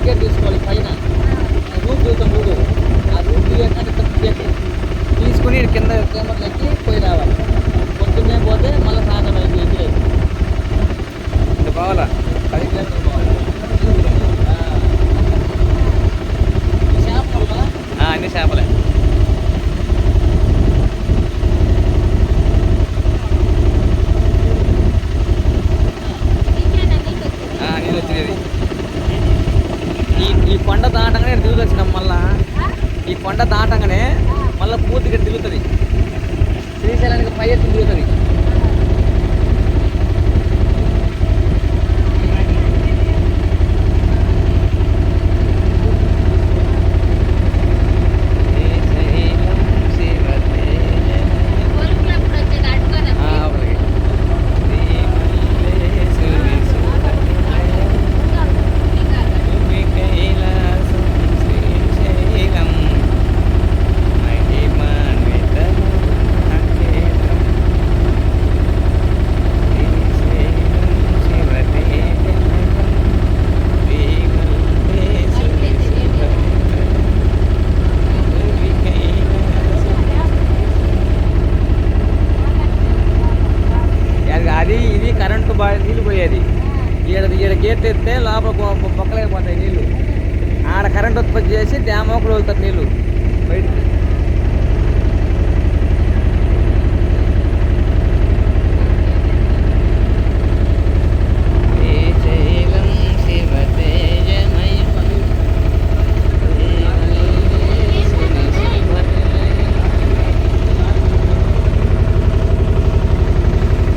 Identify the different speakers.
Speaker 1: Ticket తీసుకోవాలి పైన. Route చూద్దాం రూటు ఆ రూట్ దిగాక టికెట్ తీసుకుని కింద కేమర్లు పోయి రావాలి. పొద్దున్నే పోతే మళ్ళీ సాయంత్రం ఐదు ఎక్కిలేదు ఇది పోవాలా? పది కిలోమీటర్లు పోవాలి. అన్ని చేపలే. నీళ్ళు వచ్చినది కొండ దాటంగానే దిగుతుంది వచ్చిన మళ్ళా. ఈ కొండ దాటంగానే మళ్ళీ పూర్తిగా దిగుతుంది శ్రీశైలానికి పై ఎత్తు అది- ఇది కరెంటు బాగా నీళ్ళు పోయేది. ఈడ ఈడ గేట్ ఎత్తే లోపల పొక్కలేకపోతాయి నీళ్ళు. ఆడ కరెంట్ ఉత్పత్తి చేసి డ్యామ్ ఒకటి వెళ్తారు నీళ్ళు. బయట